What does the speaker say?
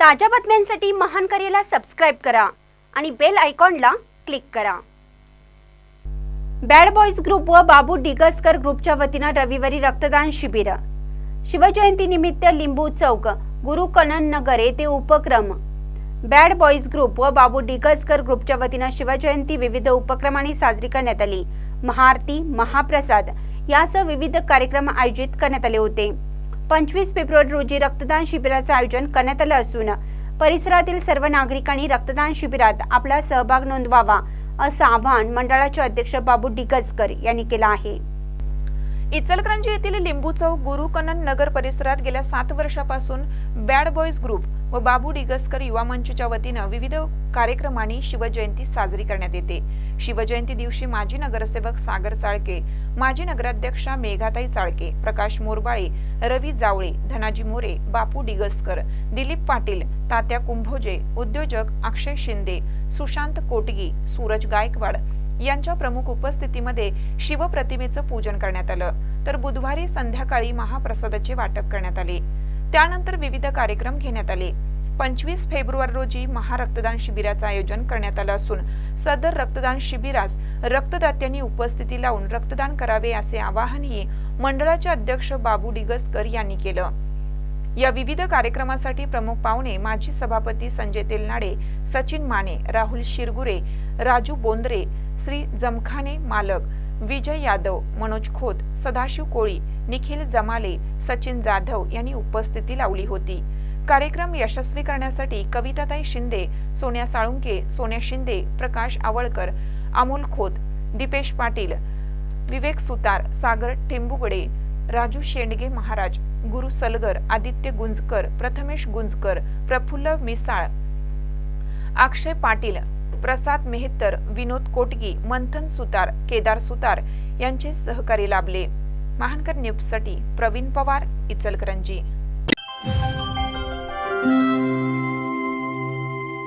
ताज्या बातम्यांसाठी महान करेला सबस्क्राईब करा आणि बेल आयकॉनला क्लिक करा. बॅड बॉईज ग्रुप व बाबू डिगसकर ग्रुपच्या वतीनं रविवारी रक्तदान शिबिर. शिवजयंती निमित्त लिंबू चौक गुरु कनन नगर येथे उपक्रम. बॅड बॉईज ग्रुप व बाबू डिगसकर ग्रुपच्या वतीनं शिवजयंती विविध उपक्रमांनी साजरी करण्यात आली. महाआरती महाप्रसाद यासह विविध कार्यक्रम आयोजित करण्यात आले होते. पंचवीस फेब्रुवारी रोजी रक्तदान शिबिराचं आयोजन करण्यात आलं असून परिसरातील सर्व नागरिकांनी रक्तदान शिबिरात आपला सहभाग नोंदवावा असं आवाहन मंडळाचे अध्यक्ष बाबू डिगजकर यांनी केलं आहे. इचलकरंजी येथील लिंबू चौक गुरुकनन नगर परिसरात गेल्या सात वर्षापासून बॅड बॉईज ग्रुप व बाबू डिगसकर युवा मंचच्या वतीनं विविध कार्यक्रमांनी शिवजयंती साजरी करण्यात येते. शिवजयंती दिवशी माजी नगरसेवक सागर चाळके माजी नगराध्यक्षा मेघाताई चाळके प्रकाश मोरबाळे रवी जावळे धनाजी मोरे बापू डिगसकर दिलीप पाटील तात्या कुंभोजे उद्योजक अक्षय शिंदे सुशांत कोटगी सूरज गायकवाड यांच्या प्रमुख उपस्थितीमध्ये शिवप्रतिमेचं पूजन करण्यात आलं. तर बुधवारी संध्याकाळी महाप्रसादाचे वाटप करण्यात आले. त्यानंतर विविध कार्यक्रम घेण्यात आले. पंचवीस फेब्रुवारी रोजी महारक्तदान शिबिराचं आयोजन करण्यात आलं असून सदर रक्तदान शिबिरास रक्तदात्यांनी उपस्थिती लावून रक्तदान करावे असे आवाहनही मंडळाचे अध्यक्ष बाबू डिगसकर यांनी केलं. या विविध कार्यक्रमासाठी प्रमुख पाहुणे माजी सभापती संजय तेलनाडे सचिन माने राहुल शिरगुरे राजू बोंद्रे श्री जमखाने मालक विजय यादव मनोज खोत सदाशिव कोळी निखिल जमाले सचिन जाधव यांनी उपस्थिती लावली होती. कार्यक्रम यशस्वी करण्यासाठी कविताताई शिंदे सोन्या साळुंके सोन्या शिंदे प्रकाश आवळकर अमोल खोत दीपेश पाटील विवेक सुतार सागर टेंबुगडे राजू शेंडगे महाराज गुरु सलगर आदित्य गुंजकर प्रथमेश गुंजकर प्रफुल्ल मिसाळ अक्षय पाटील प्रसाद मेहतर विनोद कोटगी मंथन सुतार केदार सुतार यांचे सहकारी लाभले. महानकर न्यूजसाठी प्रवीण पवार इचलकरंजी.